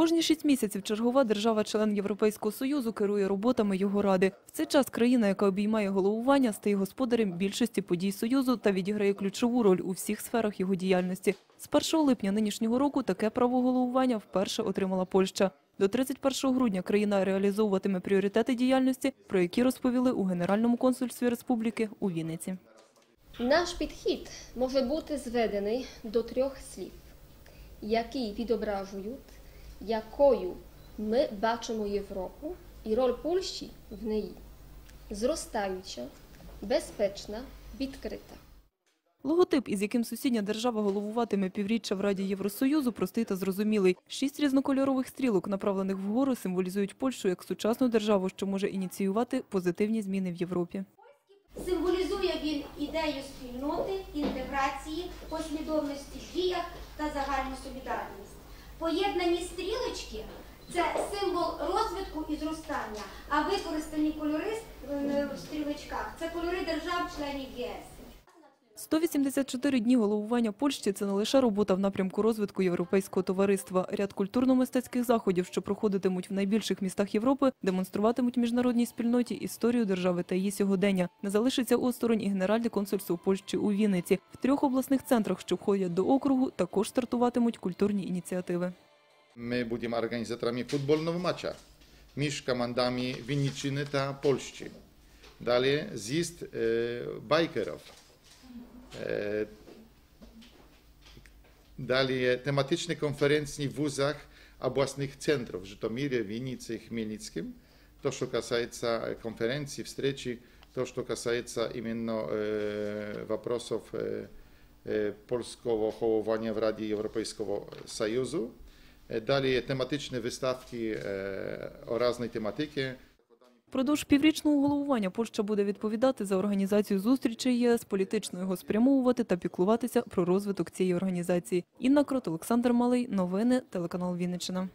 Кожні шість місяців чергова держава-член Європейського Союзу керує роботами його ради. В цей час країна, яка обіймає головування, стає господарем більшості подій Союзу та відіграє ключову роль у всіх сферах його діяльності. З 1 липня нинішнього року таке право головування вперше отримала Польща. До 31 грудня країна реалізовуватиме пріоритети діяльності, про які розповіли у Генеральному консульстві республіки у Вінниці. Наш підхід може бути зведений до трьох слів, які відображують, якою ми бачимо Європу і роль Польщі в неї. Зростаюча, безпечна, відкрита. Логотип, із яким сусідня держава головуватиме півріччя в Раді Євросоюзу, простий та зрозумілий. Шість різнокольорових стрілок, направлених вгору, символізують Польщу як сучасну державу, що може ініціювати позитивні зміни в Європі. Символізує він ідею спільноти, інтеграції, послідовності в діях та загальну солідарність. Поєднані стрілочки це символ розвитку і зростання, а використані кольори е, в стрілочках це кольори держав-членів ЄС. 184 дні головування Польщі – це не лише робота в напрямку розвитку європейського товариства. Ряд культурно-мистецьких заходів, що проходитимуть в найбільших містах Європи, демонструватимуть міжнародній спільноті історію держави та її сьогодення. Не залишиться осторонь і Генеральне консульство Польщі у Вінниці. В трьох обласних центрах, що входять до округу, також стартуватимуть культурні ініціативи. My będziemy organizatorami futbolnego mecza między komandami Winniczyny ta Polski. Dalej zjazd e, bikerów. E, dalej tematyczne konferencje w wuzach областных центров в Житомире, Виннице и Хмельницком. То, что касается конференций, встречи, то, что касается именно э, вопросов э, э, polskiego chołowania w Radzie Europejskiego Союзу. E, тематичні виставки wystawki тематики o. Продовж піврічного головування Польща буде відповідати за організацію зустрічей ЄС, політично його спрямовувати та піклуватися про розвиток цієї організації. Інна Крот, Олександр Малий. Новини. Телеканал Вінниччина.